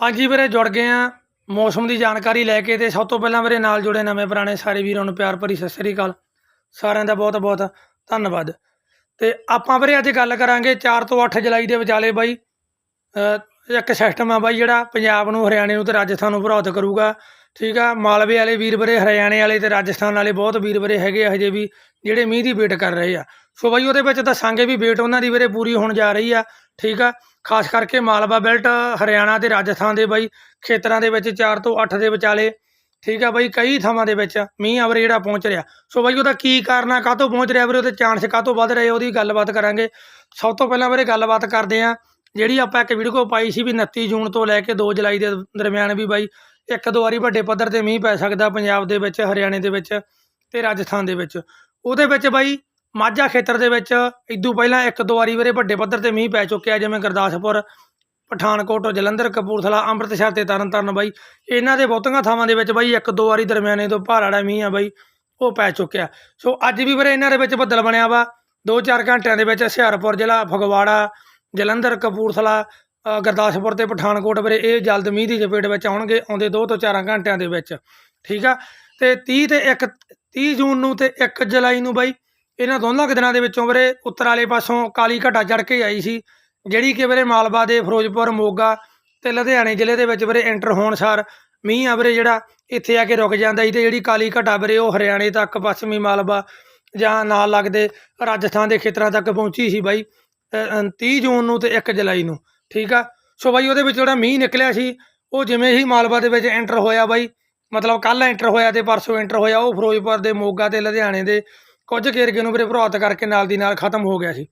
ਹਾਂਜੀ ਵੀਰੇ, ਜੁੜ ਗਏ ਆ ਮੌਸਮ ਦੀ ਜਾਣਕਾਰੀ ਲੈ ਕੇ ਤੇ ਸਭ ਤੋਂ ਪਹਿਲਾਂ ਮੇਰੇ ਨਾਲ ਜੁੜੇ ਨਵੇਂ ਪੁਰਾਣੇ ਸਾਰੇ ਵੀਰਾਂ ਨੂੰ ਪਿਆਰ ਭਰੀ ਸਤਿ ਸ੍ਰੀ ਅਕਾਲ। ਸਾਰਿਆਂ ਦਾ ਬਹੁਤ ਬਹੁਤ ਧੰਨਵਾਦ। ਤੇ ਆਪਾਂ ਵੀਰੇ ਅੱਜ ਗੱਲ ਕਰਾਂਗੇ 4 ਤੋਂ 8 ਜੁਲਾਈ ਦੇ ਵਿਚਾਲੇ ਬਾਈ। ਇੱਕ ਸਿਸਟਮ ਆ ਬਾਈ ਜਿਹੜਾ ਪੰਜਾਬ ਨੂੰ, ਹਰਿਆਣੇ ਨੂੰ ਤੇ ਰਾਜਸਥਾਨ ਨੂੰ ਪ੍ਰਭਾਵਿਤ ਕਰੂਗਾ। ਠੀਕ ਆ, ਮਾਲਵੇ ਵਾਲੇ ਵੀਰ ਵੀਰੇ, ਹਰਿਆਣੇ ਵਾਲੇ ਤੇ ਰਾਜਸਥਾਨ ਵਾਲੇ ਬਹੁਤ ਵੀਰ ਵੀਰੇ ਹੈਗੇ ਹਜੇ ਵੀ। ਜਿਹੜੇ ਮੀਂਹ ਦੀ ਵੇਟ ਕਰ ਰਹੇ ਆ। ਸੋ ਬਾਈ, ਉਹਦੇ ਵਿੱਚ ਦੱਸਾਂਗੇ ਵੀ ਵੇਟ ਉਹਨਾਂ ਦੀ ਵੀਰੇ ਪੂਰੀ ਹੋਣ ਜਾ ਰਹੀ ਆ, ਠੀਕ ਆ? ਖਾਸ ਕਰਕੇ ਮਾਲਵਾ ਬੈਲਟ ਹਰਿਆਣਾ ਤੇ ਰਾਜਸਥਾਨ ਦੇ ਬਾਈ, ਖੇਤਰਾਂ ਦੇ ਵਿੱਚ 4 ਤੋਂ 8 ਦੇ ਵਿਚਾਲੇ, ਠੀਕ ਆ ਬਾਈ, ਕਈ ਥਾਵਾਂ ਦੇ ਵਿੱਚ ਮੀਂਹ ਅਵਰ ਜਿਹੜਾ ਪਹੁੰਚ ਰਿਹਾ। ਸੋ ਬਾਈ, ਉਹਦਾ ਕੀ ਕਾਰਨ ਆ, ਕਾਹਤੋਂ ਪਹੁੰਚ ਰਿਹਾ ਵੀਰੇ, ਉਹਦੇ ਚਾਂਸ ਕਾਹਤੋਂ ਵੱਧ ਰਹੇ ਉਹਦੀ ਗੱਲਬਾਤ ਕਰਾਂਗੇ। ਸਭ ਤੋਂ ਪਹਿਲਾਂ ਵੀਰੇ ਗੱਲਬਾਤ ਕਰਦੇ ਆ, ਜਿਹੜੀ ਆਪਾਂ ਇੱਕ ਵੀਡੀਓ ਪਾਈ ਸੀ ਵੀ 29 ਜੂਨ ਤੋਂ ਲੈ ਕੇ 2 ਜੁਲਾਈ ਦੇ ਦਰਮਿਆਨ ਵੀ ਬਾਈ, ਇੱਕ ਦੋ ਵਾਰੀ ਵੱਡੇ ਪੱਧਰ ਤੇ ਮੀਂਹ ਪੈ ਸਕਦਾ ਪੰਜਾਬ ਦੇ ਵਿੱਚ, ਹਰਿਆਣੇ ਦੇ ਵਿੱਚ ਤੇ ਰਾਜਸਥਾਨ ਦੇ ਵਿੱਚ। ਉਹਦੇ ਵਿੱਚ ਬਾਈ ਮਾਝਾ ਖੇਤਰ ਦੇ ਵਿੱਚ ਇਦੋਂ ਪਹਿਲਾਂ ਇੱਕ ਦੋ ਵਾਰੀ ਵੀਰੇ ਵੱਡੇ ਪੱਧਰ ਤੇ ਮੀਂਹ ਪੈ ਚੁੱਕਿਆ, ਜਿਵੇਂ ਗੁਰਦਾਸਪੁਰ, ਪਠਾਨਕੋਟ, ਜਲੰਧਰ, ਕਪੂਰਥਲਾ, ਅੰਮ੍ਰਿਤਸਰ ਤੇ ਤਰਨਤਾਰਨ ਬਾਈ। ਇਹਨਾਂ ਦੇ ਬਹੁਤੀਆਂ ਥਾਵਾਂ ਦੇ ਵਿੱਚ ਬਾਈ ਇੱਕ ਦੋ ਵਾਰੀ ਦਰਮਿਆਨੇ ਤੋਂ ਭਾਰਾੜਾ ਮੀਂਹ ਆ ਬਾਈ, ਉਹ ਪੈ ਚੁੱਕਿਆ। ਸੋ ਅੱਜ ਵੀ ਵੀਰੇ ਇਹਨਾਂ ਦੇ ਵਿੱਚ ਬੱਦਲ ਬਣਿਆ ਵਾ। 2-4 ਘੰਟਿਆਂ ਦੇ ਵਿੱਚ ਹੁਸ਼ਿਆਰਪੁਰ ਜ਼ਿਲ੍ਹਾ, ਫਗਵਾੜਾ, ਜਲੰਧਰ, ਕਪੂਰਥਲਾ ਗੁਰਦਾਸਪੁਰ ਤੇ ਪਠਾਨਕੋਟ ਵੀਰੇ ਇਹ ਜਲਦ ਮੀਂਹ ਦੀ ਚਪੇਟ ਵਿੱਚ ਆਉਣਗੇ, ਆਉਂਦੇ 2 ਤੋਂ 4 ਘੰਟਿਆਂ ਦੇ ਵਿੱਚ। ਠੀਕ ਆ? ਤੇ 30 ਤੇ 1 30 ਜੂਨ ਨੂੰ ਤੇ 1 ਜੁਲਾਈ ਨੂੰ ਬਾਈ। ਇਹਨਾਂ ਦੋਨਾਂ ਕੁ ਦਿਨਾਂ ਦੇ ਵਿੱਚੋਂ ਵੀਰੇ ਉੱਤਰ ਵਾਲੇ ਪਾਸੋਂ ਕਾਲੀ ਘਟਾ ਚੜ ਕੇ ਆਈ ਸੀ ਜਿਹੜੀ ਕਿ ਵੀਰੇ ਮਾਲਵਾ ਦੇ ਫਿਰੋਜ਼ਪੁਰ ਮੋਗਾ ਤੇ ਲੁਧਿਆਣੇ ਜ਼ਿਲ੍ਹੇ ਦੇ ਵਿੱਚ ਵੀਰੇ ਐਂਟਰ ਹੋਣ ਸਾਰ ਮੀਂਹ ਆ ਵੀਰੇ ਜਿਹੜਾ ਇੱਥੇ ਆ ਕੇ ਰੁਕ ਜਾਂਦਾ ਸੀ ਤੇ ਜਿਹੜੀ ਕਾਲੀ ਘਟਾ ਵੀਰੇ ਉਹ ਹਰਿਆਣੇ ਤੱਕ ਪੱਛਮੀ ਮਾਲਵਾ ਜਾਂ ਨਾਲ ਲੱਗਦੇ ਰਾਜਸਥਾਨ ਦੇ ਖੇਤਰਾਂ ਤੱਕ ਪਹੁੰਚੀ ਸੀ ਬਾਈ ਅ, 30 ਜੂਨ ਨੂੰ ਤੇ 1 ਜੁਲਾਈ ਨੂੰ। ਠੀਕ ਆ? ਸੋ ਬਾਈ ਉਹਦੇ ਵਿੱਚ ਜਿਹੜਾ ਮੀਂਹ ਨਿਕਲਿਆ ਸੀ ਉਹ ਜਿਵੇਂ ਹੀ ਮਾਲਵਾ ਦੇ ਵਿੱਚ ਐਂਟਰ ਹੋਇਆ ਬਾਈ ਮਤਲਬ ਕੱਲ ਐਂਟਰ ਹੋਇਆ ਤੇ ਪਰਸੋਂ ਐਂਟਰ ਹੋਇਆ, ਉਹ ਫਿਰੋਜ਼ਪੁਰ ਦੇ, ਮੋਗਾ ਤੇ, ਲੁਧਿਆਣੇ ਦੇ, ਕੁਝ ਕੁ ਨੂੰ ਵੀਰੇ ਪ੍ਰਭਾਵਿਤ ਕਰਕੇ ਨਾਲ ਦੀ ਨਾਲ ਖਤਮ ਹੋ ਗਿਆ ਸੀ।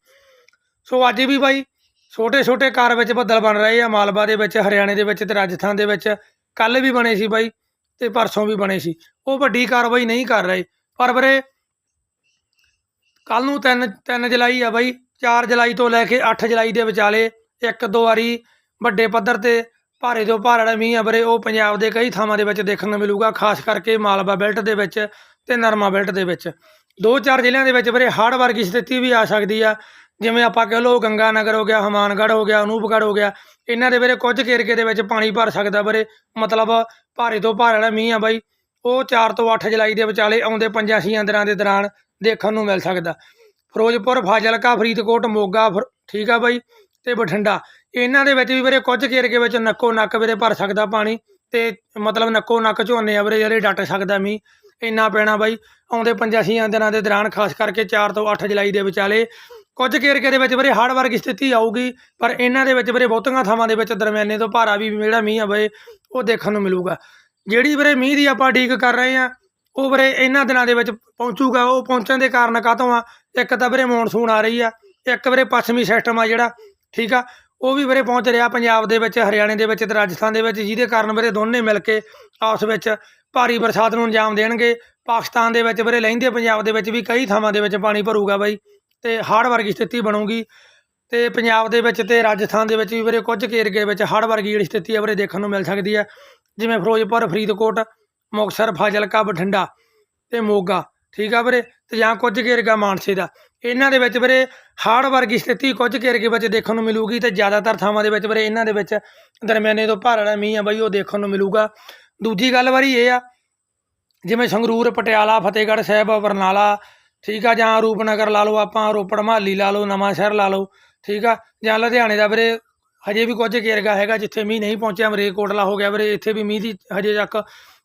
ਸੋ ਅੱਜ ਵੀ ਬਾਈ ਛੋਟੇ ਛੋਟੇ ਕਾਰ ਵਿੱਚ ਬੱਦਲ ਬਣ ਰਹੇ ਆ, ਮਾਲਵਾ ਦੇ ਵਿੱਚ, ਹਰਿਆਣੇ ਦੇ ਵਿੱਚ ਤੇ ਰਾਜਸਥਾਨ ਦੇ ਵਿੱਚ। ਕੱਲ ਵੀ ਬਣੇ ਸੀ ਬਾਈ ਤੇ ਪਰਸੋਂ ਵੀ ਬਣੇ ਸੀ। ਉਹ ਵੱਡੀ ਕਾਰਵਾਈ ਨਹੀਂ ਕਰ ਰਹੇ। ਪਰ ਵੀਰੇ ਕੱਲ ਨੂੰ 3 3 ਜੁਲਾਈ ਆ ਬਾਈ 4 ਜੁਲਾਈ ਤੋਂ ਲੈ ਕੇ 8 ਜੁਲਾਈ ਦੇ ਵਿਚਾਲੇ ਇੱਕ ਦੋ ਵਾਰੀ ਵੱਡੇ ਪੱਧਰ ਤੇ ਭਾਰੇ ਤੋਂ ਭਾਰਾ ਮੀਂਹ ਆ, ਵੀਰੇ, ਉਹ ਪੰਜਾਬ ਦੇ ਕਈ ਥਾਵਾਂ ਦੇ ਵਿੱਚ ਦੇਖਣ ਨੂੰ ਮਿਲੂਗਾ, ਖਾਸ ਕਰਕੇ ਮਾਲਵਾ ਬੈਲਟ ਦੇ ਵਿੱਚ ਤੇ ਨਰਮਾ ਬੈਲਟ ਦੇ ਵਿੱਚ। ਦੋ ਚਾਰ ਜ਼ਿਲ੍ਹਿਆਂ ਦੇ ਵਿੱਚ ਵੀਰੇ ਹੜ੍ਹ ਵਰਗੀ ਸਥਿਤੀ ਵੀ ਆ ਸਕਦੀ ਆ। ਜਿਵੇਂ ਆਪਾਂ ਕਹ ਲਓ ਗੰਗਾ ਨਗਰ ਹੋ ਗਿਆ, ਹਮਾਨਗੜ੍ਹ ਹੋ ਗਿਆ, ਅਨੂਪਗੜ੍ਹ ਹੋ ਗਿਆ, ਇਹਨਾਂ ਦੇ ਵੀਰੇ ਕੁਝ ਕੁ ਏਰੀਏ ਦੇ ਵਿੱਚ ਪਾਣੀ ਭਰ ਸਕਦਾ ਵੀਰੇ। ਮਤਲਬ ਭਾਰੇ ਤੋਂ ਭਾਰਾ ਜਿਹੜਾ ਮੀਂਹ ਆ ਬਾਈ। ਉਹ 4 ਤੋਂ 8 ਜੁਲਾਈ ਦੇ ਵਿਚਾਲੇ ਆਉਂਦੇ ਪੰਜਾਂ ਛੀਆਂ ਦਿਨਾਂ ਦੇ ਦੌਰਾਨ ਦੇਖਣ ਨੂੰ ਮਿਲ ਸਕਦਾ। ਫਿਰੋਜ਼ਪੁਰ, ਫਾਜ਼ਿਲਕਾ, ਫਰੀਦਕੋਟ, ਮੋਗਾ, ਫਿਰ- ਠੀਕ ਆ ਬਾਈ। ਤੇ ਬਠਿੰਡਾ। ਇਹਨਾਂ ਦੇ ਵਿੱਚ ਵੀ ਵੀਰੇ ਕੁਝ ਕੁ ਏਰੀਏ ਵਿੱਚ ਨੱਕੋ ਨੱਕ ਵੀਰੇ ਭਰ ਸਕਦਾ ਪਾਣੀ ਤੇ ਮਤਲਬ ਨੱਕੋ ਨੱਕ ਝੋਨੇ ਆ ਵੀਰੇ ਜਿਹੜੇ ਡੱਟ ਸਕਦਾ ਮੀਂਹ। ਇੰਨਾ ਪੈਣਾ ਬਾਈ, ਆਉਂਦੇ ਪੰਜਾਂ ਛੀਆਂ ਦਿਨਾਂ ਦੇ ਦੌਰਾਨ ਖਾਸ ਕਰਕੇ 4 ਤੋਂ 8 ਜੁਲਾਈ ਦੇ ਵਿਚਾਲੇ ਕੁਝ ਕੁ ਏਰੀਏ ਦੇ ਵਿੱਚ ਵੀਰੇ ਹੜ੍ਹ ਵਰਗੀ ਸਥਿਤੀ ਆਊਗੀ, ਪਰ ਇਹਨਾਂ ਦੇ ਵਿੱਚ ਵੀਰੇ ਬਹੁਤੀਆਂ ਥਾਵਾਂ ਦੇ ਵਿੱਚ ਦਰਮਿਆਨੇ ਤੋਂ ਭਾਰਾ ਵੀ ਜਿਹੜਾ ਮੀਂਹ ਆ ਵੀਰੇ, ਉਹ ਦੇਖਣ ਨੂੰ ਮਿਲੂਗਾ। ਜਿਹੜੀ ਵੀਰੇ ਮੀਂਹ ਦੀ ਆਪਾਂ ਡੀਕ ਕਰ ਰਹੇ ਆ ਉਹ ਵੀਰੇ ਇਹਨਾਂ ਦਿਨਾਂ ਦੇ ਵਿੱਚ ਪਹੁੰਚੂਗਾ, ਉਹ ਪਹੁੰਚਣ ਦੇ ਕਾਰਨ ਕਾਹਤੋਂ ਆ? ਇੱਕ ਤਾਂ ਵੀਰੇ ਮੌਨਸੂਨ ਆ ਰਹੀ ਆ, ਇੱਕ ਵੀਰੇ ਪੱਛਮੀ ਸਿਸਟਮ ਆ ਜਿਹੜਾ, ਠੀਕ ਆ? ਉਹ ਵੀ ਵੀਰੇ ਪਹੁੰਚ ਰਿਹਾ ਪੰਜਾਬ ਦੇ ਵਿੱਚ, ਹਰਿਆਣੇ ਦੇ ਵਿੱਚ ਤੇ ਰਾਜਸਥਾਨ ਦੇ ਵਿੱਚ, ਜਿਹਦੇ ਕਾਰਨ ਵੀਰੇ ਦੋਨੇ ਮਿਲ ਕੇ ਆਪਸ ਵਿੱਚ ਭਾਰੀ ਬਰਸਾਤ ਨੂੰ ਅੰਜਾਮ ਦੇਣਗੇ। ਪਾਕਿਸਤਾਨ ਦੇ ਵਿੱਚ ਵੀਰੇ ਲਹਿੰਦੇ ਪੰਜਾਬ ਦੇ ਵਿੱਚ ਵੀ ਕਈ ਥਾਵਾਂ ਦੇ ਵਿੱਚ ਪਾਣੀ ਭਰੂਗਾ ਬਾਈ ਤੇ ਹੜ੍ਹ ਵਰਗੀ ਸਥਿਤੀ ਬਣੂਗੀ। ਤੇ ਪੰਜਾਬ ਦੇ ਵਿੱਚ ਤੇ ਰਾਜਸਥਾਨ ਦੇ ਵਿੱਚ ਵੀ ਵੀਰੇ ਕੁਝ ਕੁ ਏਰੀਏ ਵਿੱਚ ਹੜ੍ਹ ਵਰਗੀ ਜਿਹੜੀ ਸਥਿਤੀ ਹੈ ਵੀਰੇ ਦੇਖਣ ਨੂੰ ਮਿਲ ਸਕਦੀ ਹੈ। ਜਿਵੇਂ ਫਿਰੋਜ਼ਪੁਰ, ਫਰੀਦਕੋਟ, ਮੁਕਤਸਰ, ਫਾਜ਼ਿਲਕਾ, ਬਠਿੰਡਾ ਤੇ ਮੋਗਾ। ਠੀਕ ਆ ਵੀਰੇ? ਤੇ ਜਾਂ ਕੁਝ ਘੇਰਗਾ ਮਾਨਸੇ ਦਾ। ਇਹਨਾਂ ਦੇ ਵਿੱਚ ਵੀਰੇ ਹੜ੍ਹ ਵਰਗੀ ਸਥਿਤੀ ਕੁਝ ਕੁ ਵਿੱਚ ਦੇਖਣ ਨੂੰ ਮਿਲੂਗੀ ਤੇ ਜ਼ਿਆਦਾਤਰ ਥਾਵਾਂ ਦੇ ਵਿੱਚ ਵੀਰੇ, ਇਹਨਾਂ ਦੇ ਵਿੱਚ ਦਰਮਿਆਨੇ ਤੋਂ ਭਾਰਾ ਜਿਹੜਾ ਮੀਂਹ ਆ ਬਾਈ, ਉਹ ਦੇਖਣ ਨੂੰ ਮਿਲੂਗਾ। ਦੂਜੀ ਗੱਲ ਵਾਰੀ ਇਹ ਆ, ਜਿਵੇਂ ਸੰਗਰੂਰ, ਪਟਿਆਲਾ, ਫਤਿਹਗੜ੍ਹ ਸਾਹਿਬ, ਬਰਨਾਲਾ, ਠੀਕ ਆ, ਜਾਂ ਰੂਪਨਗਰ ਲਾ ਲਓ ਆਪਾਂ, ਰੋਪੜ ਮਹਾਲੀ ਲਾ ਲਓ, ਨਵਾਂ ਸ਼ਹਿਰ ਲਾ ਲਓ, ਠੀਕ ਆ, ਜਾਂ ਲੁਧਿਆਣੇ ਦਾ ਵੀਰੇ, ਹਜੇ ਵੀ ਕੁਝ ਘੇਰਗਾ ਹੈਗਾ ਜਿੱਥੇ ਮੀਂਹ ਨਹੀਂ ਪਹੁੰਚਿਆ, ਮਰੇਕੋਟਲਾ ਹੋ ਗਿਆ ਵੀਰੇ, ਇੱਥੇ ਵੀ ਮੀਂਹ ਦੀ ਹਜੇ ਤੱਕ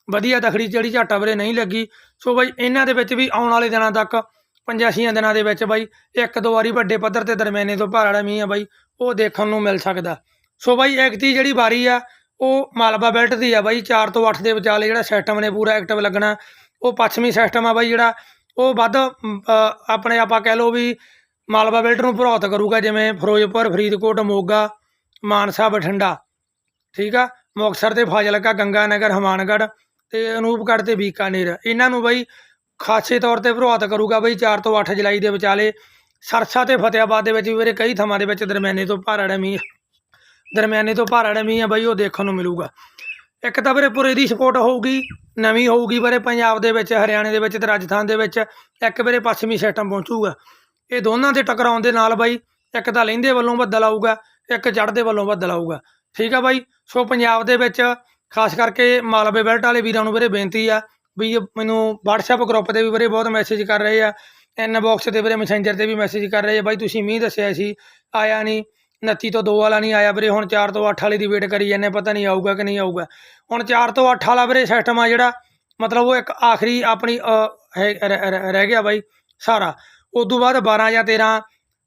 ਵਧੀਆ ਤਖੜੀ ਜਿਹੜੀ ਝਾਟਾ ਵੀਰੇ ਨਹੀਂ ਲੱਗੀ। ਸੋ ਬਾਈ, ਇਹਨਾਂ ਦੇ ਵਿੱਚ ਵੀ ਆਉਣ ਵਾਲੇ ਦਿਨਾਂ ਤੱਕ ਪੰਜਾਂ ਛੀਆਂ ਦਿਨਾਂ ਦੇ ਵਿੱਚ ਬਾਈ, ਇੱਕ ਦੋ ਵਾਰੀ ਵੱਡੇ ਪੱਧਰ ਤੇ ਦਰਮਿਆਨੇ ਤੋਂ ਭਾਰ ਵਾਲਾ ਮੀਂਹ ਆ ਬਾਈ, ਉਹ ਦੇਖਣ ਨੂੰ ਮਿਲ ਸਕਦਾ। ਸੋ ਬਾਈ, ਐਕਤੀ ਜਿਹੜੀ ਵਾਰੀ ਆ, ਉਹ ਮਾਲਵਾ ਬੈਲਟ ਦੀ ਆ ਬਾਈ 4 ਤੋਂ 8 ਦੇ ਵਿਚਾਲੇ ਜਿਹੜਾ ਸਿਸਟਮ ਨੇ ਪੂਰਾ ਐਕਟਿਵ ਲੱਗਣਾ, ਉਹ ਪੱਛਮੀ ਸਿਸਟਮ ਆ ਬਾਈ ਜਿਹੜਾ, ਉਹ ਵੱਧ ਆਪਣੇ ਆਪਾਂ ਕਹਿ ਲਓ ਵੀ ਮਾਲਵਾ ਬੈਲਟ ਨੂੰ ਪ੍ਰਭਾਵਿਤ ਕਰੂਗਾ, ਜਿਵੇਂ ਫਿਰੋਜ਼ਪੁਰ, ਫਰੀਦਕੋਟ, ਮੋਗਾ, ਮਾਨਸਾ, ਬਠਿੰਡਾ, ਠੀਕ ਆ? ਮੁਕਤਸਰ ਤੇ ਫਾਜ਼ਿਲਕਾ ਗੰਗਾ ਨਗਰ ਹਮਾਨਗੜ੍ਹ ਤੇ ਅਨੂਪਗੜ੍ਹ ਤੇ ਬੀਕਾਨੇਰ। ਇਹਨਾਂ ਨੂੰ ਬਈ ਖਾਸੇ ਤੌਰ ਤੇ ਪ੍ਰਭਾਵਿਤ ਕਰੂਗਾ ਬਈ 4 ਤੋਂ 8 ਜੁਲਾਈ ਦੇ ਵਿਚਾਲੇ ਸਰਸਾ ਤੇ ਫਤਿਆਬਾਦ ਦੇ ਵਿੱਚ ਵੀ ਵੀਰੇ ਕਈ ਥਾਵਾਂ ਦੇ ਵਿੱਚ ਦਰਮਿਆਨੇ ਤੋਂ ਭਾਰਾ ਜਿਹੜਾ ਮੀਂਹ ਦਰਮਿਆਨੇ ਤੋਂ ਭਾਰਾ ਜਿਹੜਾ ਮੀਂਹ ਆ ਬਾਈ, ਉਹ ਦੇਖਣ ਨੂੰ ਮਿਲੂਗਾ। ਇੱਕ ਤਾਂ ਵੀਰੇ ਪੂਰੇ ਦੀ ਸਪੋਰਟ ਹੋਊਗੀ, ਨਵੀਂ ਹੋਊਗੀ ਵੀਰੇ ਪੰਜਾਬ ਦੇ ਵਿੱਚ, ਹਰਿਆਣੇ ਦੇ ਵਿੱਚ ਤੇ ਰਾਜਸਥਾਨ ਦੇ ਵਿੱਚ। ਇੱਕ ਵੀਰੇ ਪੱਛਮੀ ਸਿਸਟਮ ਪਹੁੰਚੂਗਾ। ਇਹ ਦੋਨਾਂ ਦੇ ਟਕਰਾਉਣ ਦੇ ਨਾਲ ਬਾਈ ਇੱਕ ਤਾਂ ਲਹਿੰਦੇ ਵੱਲੋਂ ਬੱਦਲ ਆਊਗਾ, ਇੱਕ ਚੜ੍ਹਦੇ ਵੱਲੋਂ ਬੱਦਲ ਆਊਗਾ। ਠੀਕ ਆ ਬਾਈ, ਸੋ ਪੰਜਾਬ ਦੇ ਵਿੱਚ ਖਾਸ ਕਰਕੇ ਮਾਲਵੇ ਬੈਲਟ ਵਾਲੇ ਵੀਰਾਂ ਨੂੰ ਵੀਰੇ ਬੇਨਤੀ ਆ ਵੀ ਮੈਨੂੰ WhatsApp ਗਰੁੱਪ ਤੇ ਵੀ ਵੀਰੇ ਬਹੁਤ ਮੈਸੇਜ ਕਰ ਰਹੇ ਆ। ਇਨਬਾਕਸ ਤੇ ਵੀਰੇ ਮੈਸੇਂਜਰ ਤੇ ਵੀ ਮੈਸੇਜ ਕਰ ਰਹੇ ਆ, ਬਾਈ ਤੁਸੀਂ ਮੀਂਹ ਦੱਸਿਆ ਸੀ, ਆਇਆ ਨਹੀਂ 29 ਤੋਂ 2 ਵਾਲਾ ਨਹੀਂ ਆਇਆ ਵੀਰੇ, ਹੁਣ 4 ਤੋਂ 8 ਵਾਲੇ ਦੀ ਵੇਟ ਕਰੀ ਜਾਂਦੇ ਪਤਾ ਨਹੀਂ ਆਊਗਾ ਕਿ ਨਹੀਂ ਆਊਗਾ। ਹੁਣ 4 ਤੋਂ 8 ਵਾਲਾ ਵੀਰੇ ਸਿਸਟਮ ਆ ਜਿਹੜਾ, ਮਤਲਬ ਉਹ ਇੱਕ ਆਖਰੀ ਆਪਣੀ ਹੈ- ਰਹਿ- ਰਹਿ ਰਹਿ ਗਿਆ ਬਾਈ ਸਾਰਾ। ਉਸ ਤੋਂ ਬਾਅਦ 12 ਜਾਂ 13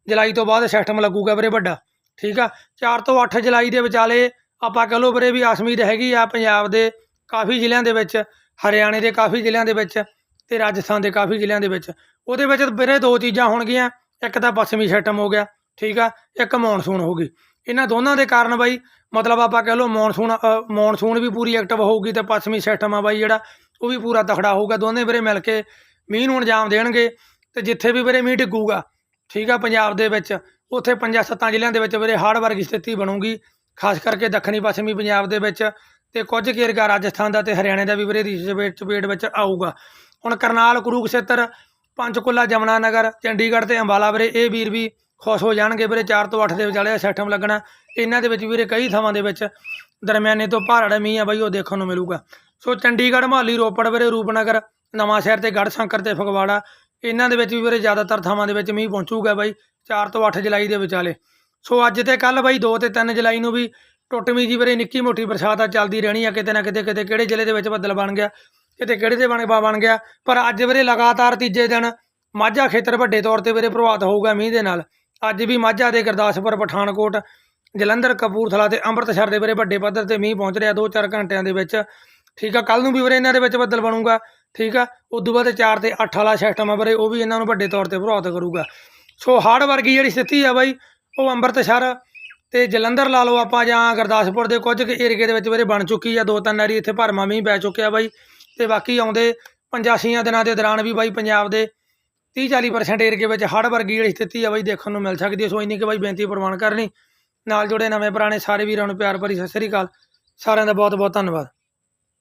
ਜੁਲਾਈ ਤੋਂ ਬਾਅਦ ਸਿਸਟਮ ਲੱਗੂਗਾ ਵੀਰੇ ਵੱਡਾ, ਠੀਕ ਆ? 4 ਤੋਂ 8 ਜੁਲਾਈ ਦੇ ਵਿਚਾਲੇ ਆਪਾਂ ਕਹ ਲਓ ਵੀਰੇ ਵੀ ਆਸਮੀਦ ਹੈਗੀ ਆ ਪੰਜਾਬ ਦੇ ਕਾਫੀ ਜ਼ਿਲ੍ਹਿਆਂ ਦੇ ਵਿੱਚ, ਹਰਿਆਣੇ ਦੇ ਕਾਫੀ ਜ਼ਿਲ੍ਹਿਆਂ ਦੇ ਵਿੱਚ ਤੇ ਰਾਜਸਥਾਨ ਦੇ ਕਾਫੀ ਜ਼ਿਲ੍ਹਿਆਂ ਦੇ ਵਿੱਚ। ਉਹਦੇ ਵਿੱਚ ਵੀਰੇ ਦੋ ਚੀਜ਼ਾਂ ਹੋਣਗੀਆਂ, ਇੱਕ ਤਾਂ ਪੱਛਮੀ ਸਿਸਟਮ ਹੋ ਗਿਆ, ਠੀਕ ਆ, ਇੱਕ ਮੌਨਸੂਨ ਹੋ ਗਈ। ਇਹਨਾਂ ਦੋਨਾਂ ਦੇ ਕਾਰਨ ਬਾਈ, ਮਤਲਬ ਆਪਾਂ ਕਹ ਲਓ ਮੌਨਸੂਨ ਮੌਨਸੂਨ ਵੀ ਪੂਰੀ ਐਕਟਿਵ ਹੋਊਗੀ ਤੇ ਪੱਛਮੀ ਸਿਸਟਮ ਆ ਬਾਈ ਜਿਹੜਾ, ਉਹ ਵੀ ਪੂਰਾ ਤਖੜਾ ਹੋਊਗਾ। ਦੋਨੇ ਵੀਰੇ ਮਿਲ ਕੇ ਮੀਂਹ ਨੂੰ ਅੰਜਾਮ ਦੇਣਗੇ ਤੇ ਜਿੱਥੇ ਵੀ ਵੀਰੇ ਮੀਂਹ ਡਿੱਗੂਗਾ, ਠੀਕ ਆ, ਪੰਜਾਬ ਦੇ ਵਿੱਚ, ਉੱਥੇ ਪੰਜਾਂ ਸੱਤਾਂ ਜ਼ਿਲ੍ਹਿਆਂ ਦੇ ਵਿੱਚ ਵੀਰੇ ਹੜ੍ਹ ਵਰਗੀ ਸਥਿਤੀ ਬਣੂਗੀ। ਖਾਸ ਕਰਕੇ ਦੱਖਣੀ ਪੱਛਮੀ ਪੰਜਾਬ ਦੇ ਵਿੱਚ ਤੇ ਕੁਝ ਕੁ ਏਰੀਆ ਰਾਜਸਥਾਨ ਦਾ ਤੇ ਹਰਿਆਣੇ ਦਾ ਵੀ ਵੀਰੇ ਦੀ ਚਪੇਟ ਚਪੇਟ ਵਿੱਚ ਆਊਗਾ। ਹੁਣ ਕਰਨਾਲ, ਕੁਰੂਕਸ਼ੇਤਰ, ਪੰਚਕੁਲਾ ਜਮਨਾ ਨਗਰ ਚੰਡੀਗੜ੍ਹ ਤੇ ਅੰਬਾਲਾ ਵੀਰੇ ਇਹ ਵੀਰ ਵੀ ਖੁਸ਼ ਹੋ ਜਾਣਗੇ ਵੀਰੇ 4 ਤੋਂ 8 ਦੇ ਵਿਚਾਲੇ ਦਾ ਸਿਸਟਮ ਲੱਗਣਾ। ਇਹਨਾਂ ਦੇ ਵਿੱਚ ਵੀਰੇ ਕਈ ਥਾਵਾਂ ਦੇ ਵਿੱਚ ਦਰਮਿਆਨੇ ਤੋਂ ਭਾਰੜਾ ਮੀਂਹ ਆ ਬਾਈ, ਉਹ ਦੇਖਣ ਨੂੰ ਮਿਲੂਗਾ। ਸੋ ਚੰਡੀਗੜ੍ਹ, ਮੋਹਾਲੀ, ਰੋਪੜ ਵੀਰੇ, ਰੂਪਨਗਰ, ਨਵਾਂ ਸ਼ਹਿਰ ਤੇ ਗੜ੍ਹ, ਸ਼ੰਕਰ ਤੇ ਫਗਵਾੜਾ, ਇਹਨਾਂ ਦੇ ਵਿੱਚ ਵੀ ਵੀਰੇ ਜ਼ਿਆਦਾਤਰ ਥਾਵਾਂ ਦੇ ਵਿੱਚ ਮੀਂਹ ਪਹੁੰਚੂਗਾ ਬਾਈ 4 ਤੋਂ 8 ਜੁਲਾਈ ਦੇ ਵਿਚਾਲੇ। ਸੋ ਅੱਜ ਤੇ ਕੱਲ ਬਾਈ 2 ਤੇ 3 ਜੁਲਾਈ ਨੂੰ ਵੀ ਟੁੱਟਵੀਂ ਜੀ ਵੀਰੇ ਨਿੱਕੀ ਮੋਟੀ ਬਰਸਾਤ ਆ, ਚੱਲਦੀ ਰਹਿਣੀ ਆ, ਕਿਤੇ ਨਾ ਕਿਤੇ ਕਿਤੇ ਕਿਹੜੇ ਜ਼ਿਲ੍ਹੇ ਦੇ ਵਿੱਚ ਬੱਦਲ ਬਣ ਗਿਆ, ਕਿਤੇ ਕਿਹੜੇ ਦੇ ਬਣ ਬਣ ਗਿਆ, ਪਰ ਅੱਜ ਵੀਰੇ ਲਗਾਤਾਰ ਤੀਜੇ ਦਿਨ ਮਾਝਾ ਖੇਤਰ ਵੱਡੇ ਤੌਰ ਤੇ ਵੀਰੇ ਪ੍ਰਭਾਵਿਤ ਹੋਊਗਾ ਮੀਂਹ ਦੇ ਨਾਲ। ਅੱਜ ਵੀ ਮਾਝਾ ਦੇ ਗੁਰਦਾਸਪੁਰ, ਪਠਾਨਕੋਟ, ਜਲੰਧਰ, ਕਪੂਰਥਲਾ ਤੇ ਅੰਮ੍ਰਿਤਸਰ ਦੇ ਵੀਰੇ ਵੱਡੇ ਪੱਧਰ ਤੇ ਮੀਂਹ ਪਹੁੰਚ ਰਿਹਾ 2-4 ਘੰਟਿਆਂ ਦੇ ਵਿੱਚ। ਠੀਕ ਆ ਕੱਲ ਨੂੰ ਵੀ ਵੀਰੇ ਇਹਨਾਂ ਦੇ ਵਿੱਚ ਬੱਦਲ ਬਣੂਗਾ। ਠੀਕ ਆ, ਉਦੋਂ ਬਾਅਦ 4 ਤੇ 8 ਵਾਲਾ ਸਿਸਟਮ ਆ ਵੀਰੇ, ਉਹ ਵੀ ਇਹਨਾਂ ਨੂੰ ਵੱਡੇ ਤੌਰ ਤੇ ਪ੍ਰਭਾਵਿਤ ਕਰੂਗਾ। ਸੋ ਹਾਰਡ ਵਰਗੀ ਜਿਹੜੀ ਸਥਿਤੀ ਆ ਬਾਈ ਉਹ ਅੰਮ੍ਰਿਤਸਰ ਤੇ ਜਲੰਧਰ ਲਾ ਲਓ ਆਪਾਂ ਜਾਂ ਗੁਰਦਾਸਪੁਰ ਦੇ ਕੁਝ ਕੁ ਏਰੀਏ ਦੇ ਵਿੱਚ ਵੀਰੇ ਬਣ ਚੁੱਕੀ ਆ, ਦੋ ਤਿੰਨ ਵਾਰੀ ਇੱਥੇ ਭਰਮਾ ਮੀਂਹ ਪੈ ਚੁੱਕਿਆ ਬਾਈ ਤੇ ਬਾਕੀ ਆਉਂਦੇ 85 ਦਿਨਾਂ ਦੇ ਦੌਰਾਨ ਵੀ ਬਾਈ ਪੰਜਾਬ ਦੇ 30-40% ਏਰੀਏ ਵਿੱਚ ਹੜ੍ਹ ਵਰਗੀ ਜਿਹੜੀ ਸਥਿਤੀ ਆ ਬਾਈ ਦੇਖਣ ਨੂੰ ਮਿਲ ਸਕਦੀ ਹੈ ਸੋ ਇੰਨੀ ਕਿ ਬਾਈ ਬੇਨਤੀ ਪ੍ਰਵਾਨ ਕਰਨੀ। ਨਾਲ ਜੁੜੇ ਨਵੇਂ ਪੁਰਾਣੇ ਸਾਰੇ ਵੀਰਾਂ ਨੂੰ ਪਿਆਰ ਭਰੀ ਸਤਿ ਸ੍ਰੀ ਅਕਾਲ। ਸਾਰਿਆਂ ਦਾ ਬਹੁਤ ਬਹੁਤ ਧੰਨਵਾਦ।